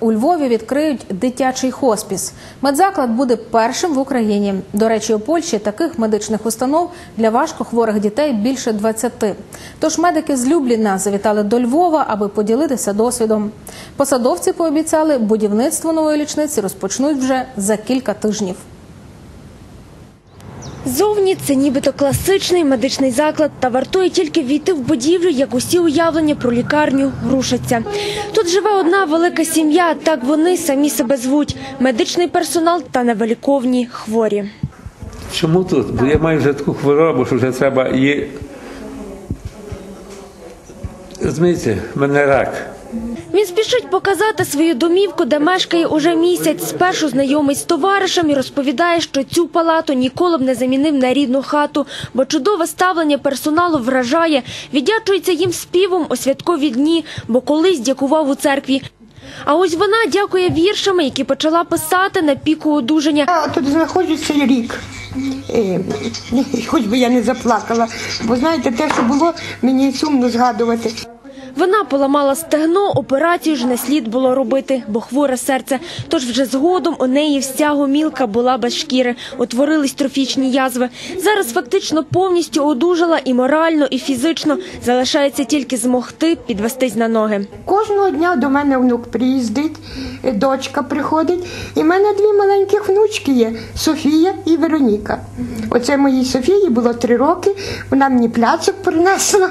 У Львові відкриють дитячий хоспіс. Медзаклад буде першим в Україні. До речі, у Польщі таких медичних установ для важкохворих дітей більше 20. Тож медики з Любліна завітали до Львова, аби поділитися досвідом. Посадовці пообіцяли, будівництво нової лічниці розпочнуть вже за кілька тижнів. Зовні це нібито класичний медичний заклад, та вартує тільки війти в будівлю, як усі уявлення про лікарню рушаться. Тут живе одна велика сім'я, так вони самі себе звуть – медичний персонал та невиліковні хворі. Чому тут? Бо я маю вже таку хворобу, що вже треба її. Розумієте, в мене рак. Він спішить показати свою домівку, де мешкає уже місяць. Спершу знайомий з товаришем і розповідає, що цю палату ніколи б не замінив на рідну хату, бо чудове ставлення персоналу вражає. Віддячується їм співом у святкові дні, бо колись дякував у церкві. А ось вона дякує віршами, які почала писати на піку одужання. Я тут знаходжусь цей рік. Е, Хоч би я не заплакала, бо знаєте, те, що було, мені сумно згадувати. Вона поламала стегно, операцію ж не слід було робити, бо хворе серце. Тож вже згодом у неї вся гомілка була без шкіри, утворились трофічні язви. Зараз фактично повністю одужала і морально, і фізично. Залишається тільки змогти підвестись на ноги. Кожного дня до мене внук приїздить, дочка приходить, і в мене дві маленьких внучки є Софія і Вероніка. Оце моїй Софії було три роки, вона мені пляцок принесла.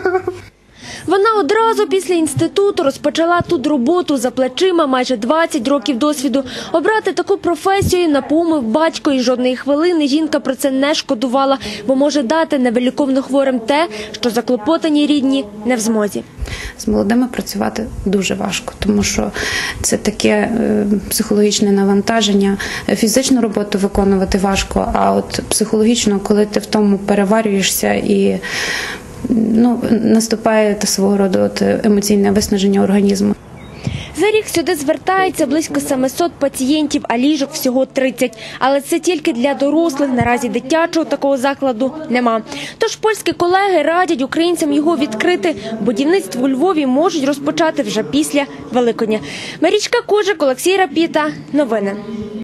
Вона одразу після інституту розпочала тут роботу за плечима майже 20 років досвіду. Обрати таку професію напомив батько, і жодної хвилини жінка про це не шкодувала, бо може дати невиліковно хворим те, що заклопотані рідні не в змозі. з молодими працювати дуже важко, тому що це таке е, психологічне навантаження. Фізичну роботу виконувати важко, а от психологічно, коли ти в тому переварюєшся і ну, наступає та свого роду от емоційне виснаження організму. За рік сюди звертається близько 700 пацієнтів, а ліжок всього 30. Але це тільки для дорослих. Наразі дитячого такого закладу нема. Тож польські колеги радять українцям його відкрити. Будівництво у Львові можуть розпочати вже після Великодня. Марічка Кожик, Олексій Рапіта. Новини.